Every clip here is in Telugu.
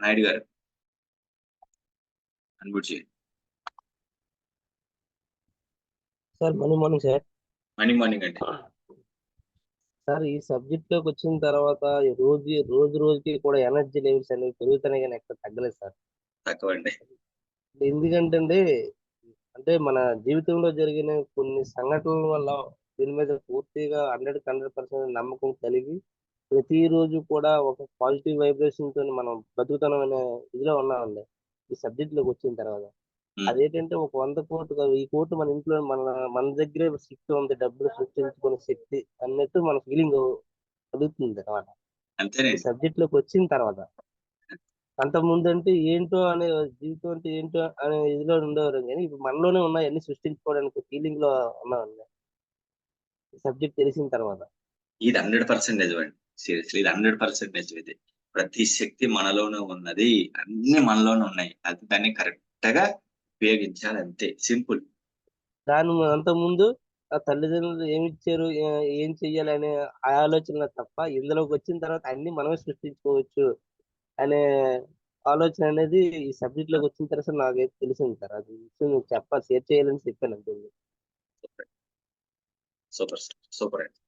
నాయుడు గారు. అన్మ్యూట్ చేయండి. Sir morning morning sir morning morning అండి. సార్ ఈ సబ్జెక్ట్లోకి వచ్చిన తర్వాత రోజు రోజు రోజుకి కూడా ఎనర్జీ లెవెల్స్ అనేవి పెరుగుతున్నాయి కానీ ఎక్కడ తగ్గలేదు సార్. తక్కువ అండి ఎందుకంటే అండి అంటే మన జీవితంలో జరిగిన కొన్ని సంఘటనల వల్ల దీని మీద పూర్తిగా హండ్రెడ్ హండ్రెడ్ పర్సెంట్ నమ్మకం కలిగి ప్రతిరోజు కూడా ఒక పాజిటివ్ వైబ్రేషన్తో మనం బతుకుతాం అనే ఇదిలో ఉన్నామండి. ఈ సబ్జెక్ట్లోకి వచ్చిన తర్వాత. అదేంటంటే ఒక వంద కోట్లు కాదు, ఈ కోట్లు మన ఇంట్లో మన మన దగ్గరే శక్తి ఉంది. డబ్బులు సృష్టించుకునే శక్తి అన్నట్టు మన ఫీలింగ్ కలుగుతుంది అనమాట ఈ సబ్జెక్ట్లోకి వచ్చిన తర్వాత. అంత ముందు అంటే ఏంటో అనే జీవితం అంటే ఏంటో అనే ఇదిలో ఉండేవారు. కానీ ఇప్పుడు మనలోనే ఉన్నాయి. అన్ని సృష్టించుకోవడానికి ఫీలింగ్లో ఉన్నామండి. సబ్జెక్ట్ తెలిసిన తర్వాత. ఇది హండ్రెడ్ పర్సెంట్ నిజమండి సీరియస్లీ ఇది హండ్రెడ్ పర్సెంట్ నిజం ఇది ప్రతి శక్తి మనలోనే ఉన్నది. అన్ని మనలోనే ఉన్నాయి. అది దాన్ని కరెక్ట్గా ఉపయోగించాలి అంతే. సింపుల్. దాని అంత ముందు ఆ తల్లిదండ్రులు ఏమి ఇచ్చారు? ఏ- చెయ్యాలి అనే ఆలోచన తప్ప ఇందులోకి వచ్చిన తర్వాత అన్ని మనమే సృష్టించుకోవచ్చు అనే ఆలోచన అనేది ఈ సబ్జెక్ట్లోకి వచ్చిన తర్వాత నాకైతే తెలిసింది సార్. అది చెప్పాలి షేర్ చేయాలని చెప్పాను అంతే. సూపర్. సూపర్ అండి.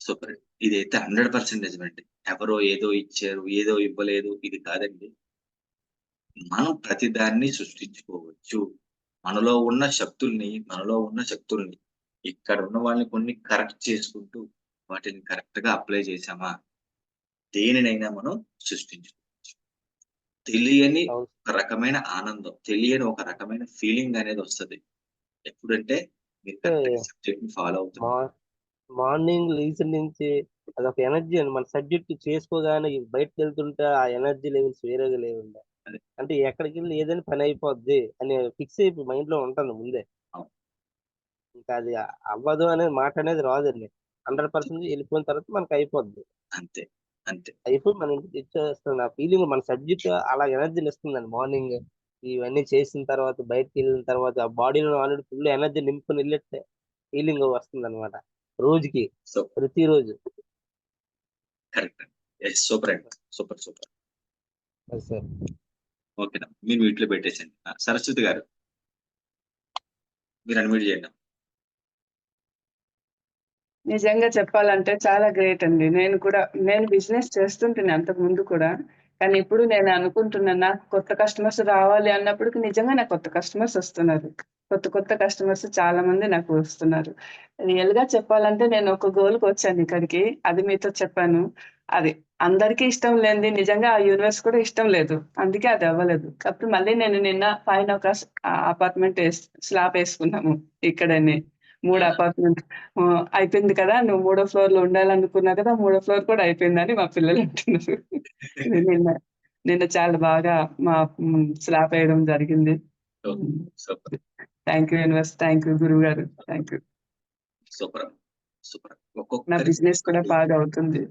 సూపర్. ఇదైతే హండ్రెడ్ పర్సెంట్ నిజమండి. ఎవరో ఏదో ఇచ్చారు ఏదో ఇవ్వలేదు ఇది కాదండి. మనం ప్రతిదాన్ని సృష్టించుకోవచ్చు. మనలో ఉన్న శక్తుల్ని మనలో ఉన్న శక్తుల్ని ఇక్కడ ఉన్న వాళ్ళని కొన్ని కరెక్ట్ చేసుకుంటూ వాటిని కరెక్ట్గా అప్లై చేసామా దేనినైనా మనం సృష్టించుకోవచ్చు. తెలియని ఒక రకమైన ఆనందం తెలియని ఒక రకమైన ఫీలింగ్ అనేది వస్తది. ఎప్పుడంటే మీరు కరెక్ట్ సబ్జెక్ట్ని ఫాలో అవుతున్నారు. మా మార్నింగ్ లేచిన నుంచి అదొక ఎనర్జీ అండి మన సబ్జెక్ట్ చేసుకోగానే బయటకు వెళ్తుంటే ఆ ఎనర్జీ లెవెల్స్ వేరేగా అదే. అంటే ఎక్కడికి వెళ్ళి ఏదైనా పని అయిపోద్ది అని ఫిక్స్ అయిపోయి మైండ్లో ఉంటుంది ముందే. ఇంకా అది అవ్వదు అనే మాట అనేది రాదండి. హండ్రెడ్ పర్సెంట్ వెళ్ళిపోయిన తర్వాత మనకి అయిపోద్ది. అంతే. అంతే. అయిపోయి మన ఇంటికి ఇచ్చేస్తుంది ఆ ఫీలింగ్ మన సబ్జెక్ట్ అలా ఎనర్జీని ఇస్తుందండి మార్నింగ్. ఇవన్నీ చేసిన తర్వాత బయటకు వెళ్ళిన తర్వాత ఆ బాడీలో ఆల్రెడీ ఫుల్ ఎనర్జీ నింపుకొని వెళ్ళేట్టే ఫీలింగ్ వస్తుంది అనమాట రోజుకి ప్రతిరోజు. కరెక్ట్. ఎస్ సూపర్ అండి. Super super. సార్ ఓకేనా మీరు వీటిలో పెట్టేసండి సరస్వతి గారు. మీరు అన్మ్యూట్ చేయండి నిజంగా చెప్పాలంటే చాలా గ్రేట్ అండి. నేను కూడా నేను బిజినెస్ చేస్తుంటాను అంతకు ముందు కూడా కానీ ఇప్పుడు నేను అనుకుంటున్నాను నాకు కొత్త కస్టమర్స్ రావాలి అన్నప్పుడు నిజంగా నాకు కొత్త కస్టమర్స్ వస్తున్నారు. కొత్త కొత్త కస్టమర్స్ చాలా మంది నాకు వస్తున్నారు. రియల్గా చెప్పాలంటే నేను ఒక గోల్కి వచ్చాను ఇక్కడికి. అది మీతో చెప్పాను. అది అందరికీ ఇష్టం లేనిది నిజంగా ఆ యూనివర్స్ కూడా ఇష్టం లేదు. అందుకే అది అవ్వలేదు. కాబట్టి మళ్ళీ నేను నిన్న పైన ఒక అపార్ట్మెంట్ స్లాబ్ వేసుకున్నాము ఇక్కడనే. మూడు అపార్ట్మెంట్ అయిపోయింది కదా నువ్వు మూడో ఫ్లోర్లో ఉండాలనుకున్నా కదా మూడో ఫ్లోర్ కూడా అయిపోయిందని మా పిల్లలు అంటున్నారు. నిన్న నిన్న చాలా బాగా మా స్లాబ్ వేయడం జరిగింది. Thank you universe thank you గురువు గారు థ్యాంక్ యూ సూపర్ సూపర్ నా బిజినెస్ కూడా బాగా అవుతుంది.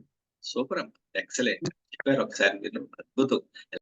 Super excellent. చెప్పారు ఒకసారి మీరు అద్భుతం.